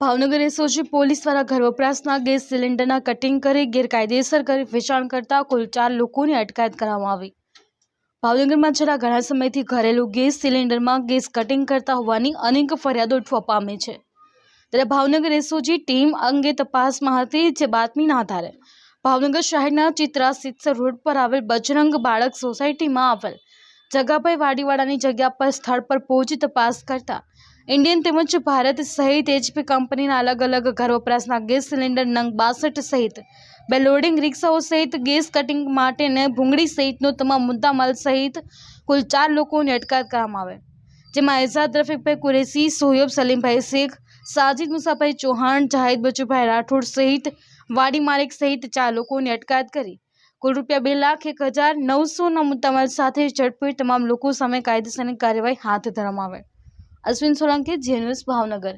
Bhavnagar SOG police દ્વારા ઘર વપરાશના ગેસ સિલિન્ડરના કટિંગ કરી ગેરકાયદેસર કરી વેચાણ કરતા કુલ ચાર લોકોની અટકાયત કરવામાં આવી. ભાવનગરમાં છેલ્લા ઘણા સમયથી ઘરેલું ગેસ સિલિન્ડરમાં ગેસ કટિંગ કરતા હોવાની અનેક ફરિયાદો ઉઠવા પામી છે. ત્યારે ભાવનગર એસઓજી ટીમ અંગે તપાસમાં હતી જે બાતમીના આધારે ભાવનગર શહેરના ચિત્રા સિત્સર રોડ પર આવેલ બજરંગ બાળક સોસાયટીમાં આવેલ જગાભાઈ વાડીવાડાની જગ્યા પર સ્થળ પર પહોંચી તપાસ કરતા ઇન્ડિયન તેમજ ભારત સહિત એચપી કંપનીના અલગ અલગ ઘર વપરાશના ગેસ સિલિન્ડર નંગ બાસઠ સહિત બે લોડિંગ રિક્ષાઓ સહિત ગેસ કટિંગ માટે ને ભૂંગળી સહિતનો તમામ મુદ્દામાલ સહિત કુલ ચાર લોકોની અટકાયત કરવામાં આવે. જેમાં એઝાદ રફીકભાઈ કુરેશી, સોયબ સલીમભાઈ શેખ, સાજિદ મુસાભાઈ ચૌહાણ, જાહિદ બચુભાઈ રાઠોડ સહિત વાડી માલિક સહિત ચાર લોકોની અટકાયત કરી. કુલ રૂપિયા બે લાખ એક હજાર નવસોના મુદ્દામાલ સાથે ઝડપી તમામ લોકો સામે કાયદેસરની કાર્યવાહી હાથ ધરવામાં આવે. અશ્વિન સોલંકી જી ન્યૂઝ ભાવનગર.